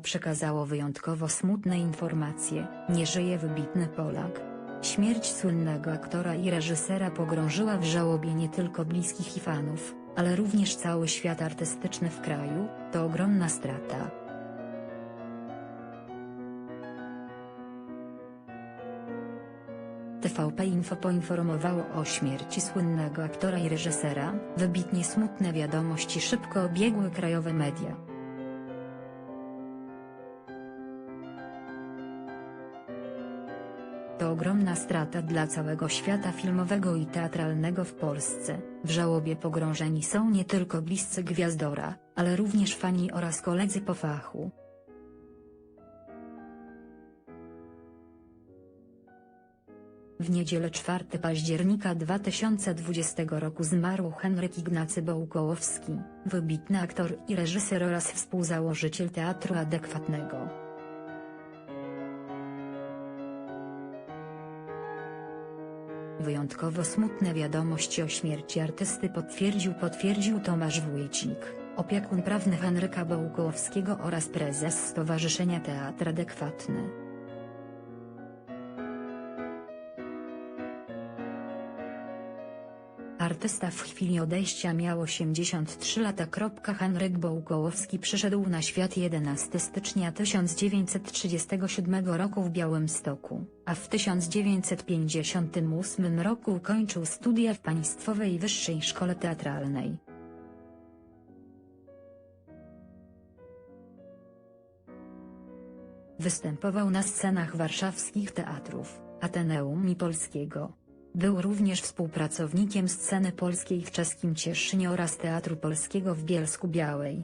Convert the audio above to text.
Przekazało wyjątkowo smutne informacje, nie żyje wybitny Polak. Śmierć słynnego aktora i reżysera pogrążyła w żałobie nie tylko bliskich i fanów, ale również cały świat artystyczny w kraju, to ogromna strata. TVP Info poinformowało o śmierci słynnego aktora i reżysera, wybitnie smutne wiadomości szybko obiegły krajowe media. To ogromna strata dla całego świata filmowego i teatralnego w Polsce. W żałobie pogrążeni są nie tylko bliscy gwiazdora, ale również fani oraz koledzy po fachu. W niedzielę 4 października 2020 roku zmarł Henryk Ignacy Bołkołowski, wybitny aktor i reżyser oraz współzałożyciel Teatru Adekwatnego. Wyjątkowo smutne wiadomości o śmierci artysty potwierdził potwierdził Tomasz Wójcik, opiekun prawny Henryka Bołkołowskiego oraz prezes Stowarzyszenia Teatr Adekwatny. Artysta w chwili odejścia miał 83 lata. Henryk Bołkołowski przyszedł na świat 11 stycznia 1937 roku w Białymstoku, a w 1958 roku ukończył studia w Państwowej Wyższej Szkole Teatralnej. Występował na scenach warszawskich teatrów, Ateneum i Polskiego. Był również współpracownikiem sceny polskiej w czeskim Cieszynie oraz Teatru Polskiego w Bielsku Białej.